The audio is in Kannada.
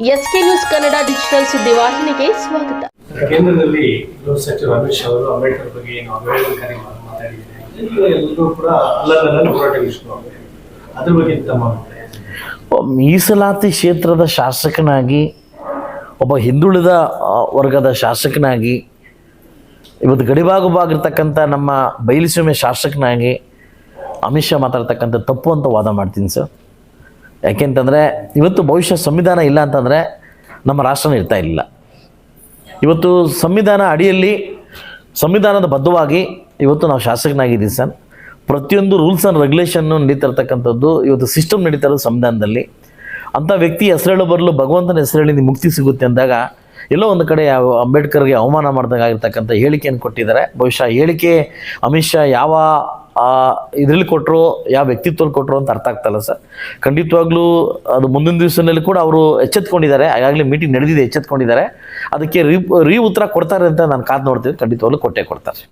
ಎಸ್ಕೆ ನ್ಯೂಸ್ ಕನ್ನಡ ಡಿಜಿಟಲ್ ಸುದ್ದಿವಾಹಿನಿಗೆ ಸ್ವಾಗತ. ಕೇಂದ್ರದಲ್ಲಿ ಗೃಹ ಸಚಿವ ಅಮಿತ್ ಶಾ ಅವರು ಅಂಬೇಡ್ಕರ್ ಬಗ್ಗೆ ಏನು ಅವಹೇಳನಕಾರಿ ಮಾತು ಮಾತಾಡಿದ್ದಾರೆ? ಈಗ ಎಲ್ಲರೂ ಕೂಡ ಅಲ್ಲಲ್ಲ ಹೋರಾಟ ಶುರು ಆಗಿದೆ ಅದ್ರ ಬಗ್ಗೆ ತಮ್ಮ ಅಭಿಪ್ರಾಯ? ಮೀಸಲಾತಿ ಕ್ಷೇತ್ರದ ಶಾಸಕನಾಗಿ ಒಬ್ಬ ಹಿಂದುಳಿದ ವರ್ಗದ ಶಾಸಕನಾಗಿ ಇವತ್ತು ಗಡಿಭಾಗವಾಗಿರ್ತಕ್ಕಂಥ ನಮ್ಮ ಬಯಲುಸೀಮೆ ಶಾಸಕನಾಗಿ ಅಮಿತ್ ಶಾ ಮಾತಾಡ್ತಕ್ಕಂಥ ತಪ್ಪು ಅಂತ ವಾದ ಮಾಡ್ತೀನಿ ಸರ್. ಯಾಕೆಂತಂದರೆ ಇವತ್ತು ಭವಿಷ್ಯ ಸಂವಿಧಾನ ಇಲ್ಲ ಅಂತಂದರೆ ನಮ್ಮ ರಾಷ್ಟ್ರನೇ ಇರ್ತಾ ಇಲ್ಲ ಇವತ್ತು ಸಂವಿಧಾನ ಅಡಿಯಲ್ಲಿ ಸಂವಿಧಾನದ ಬದ್ಧವಾಗಿ ಇವತ್ತು ನಾವು ಶಾಸಕನಾಗಿದ್ದೀವಿ ಸರ್. ಪ್ರತಿಯೊಂದು ರೂಲ್ಸ್ ಆ್ಯಂಡ್ ರೆಗ್ಯುಲೇಷನ್ನು ನಡೀತಿರ್ತಕ್ಕಂಥದ್ದು ಇವತ್ತು ಸಿಸ್ಟಮ್ ನಡೀತಾ ಇರೋದು ಸಂವಿಧಾನದಲ್ಲಿ. ಅಂಥ ವ್ಯಕ್ತಿ ಹೆಸರೇಳು ಬರಲು ಭಗವಂತನ ಹೆಸರೇಳಿ ನಿಮ್ಗೆ ಮುಕ್ತಿ ಸಿಗುತ್ತೆ ಅಂದಾಗ ಎಲ್ಲೋ ಒಂದು ಕಡೆ ಅಂಬೇಡ್ಕರ್ಗೆ ಅವಮಾನ ಮಾಡಿದಾಗಿರ್ತಕ್ಕಂಥ ಹೇಳಿಕೆಯನ್ನು ಕೊಟ್ಟಿದ್ದಾರೆ. ಬಹುಶಃ ಹೇಳಿಕೆ ಅಮಿತ್ ಯಾವ ಇದರಲ್ಲಿ ಕೊಟ್ಟರು ಯಾವ ವ್ಯಕ್ತಿತ್ವದಲ್ಲಿ ಕೊಟ್ಟರು ಅಂತ ಅರ್ಥ ಆಗ್ತಲ್ಲ ಸರ್. ಖಂಡಿತವಾಗ್ಲೂ ಅದು ಮುಂದಿನ ದಿವಸದಲ್ಲಿ ಕೂಡ ಅವರು ಎಚ್ಚೆತ್ಕೊಂಡಿದ್ದಾರೆ. ಈಗಾಗಲೇ ಮೀಟಿಂಗ್ ನಡೆದಿದೆ, ಎಚ್ಚೆತ್ಕೊಂಡಿದ್ದಾರೆ. ಅದಕ್ಕೆ ರೀ ರೀ ಉತ್ತರ ಕೊಡ್ತಾರೆ ಅಂತ ನಾನು ಕಾದು ನೋಡ್ತೀನಿ. ಖಂಡಿತವಾಗ್ಲೂ ಕೊಟ್ಟೆ ಕೊಡ್ತಾರೆ.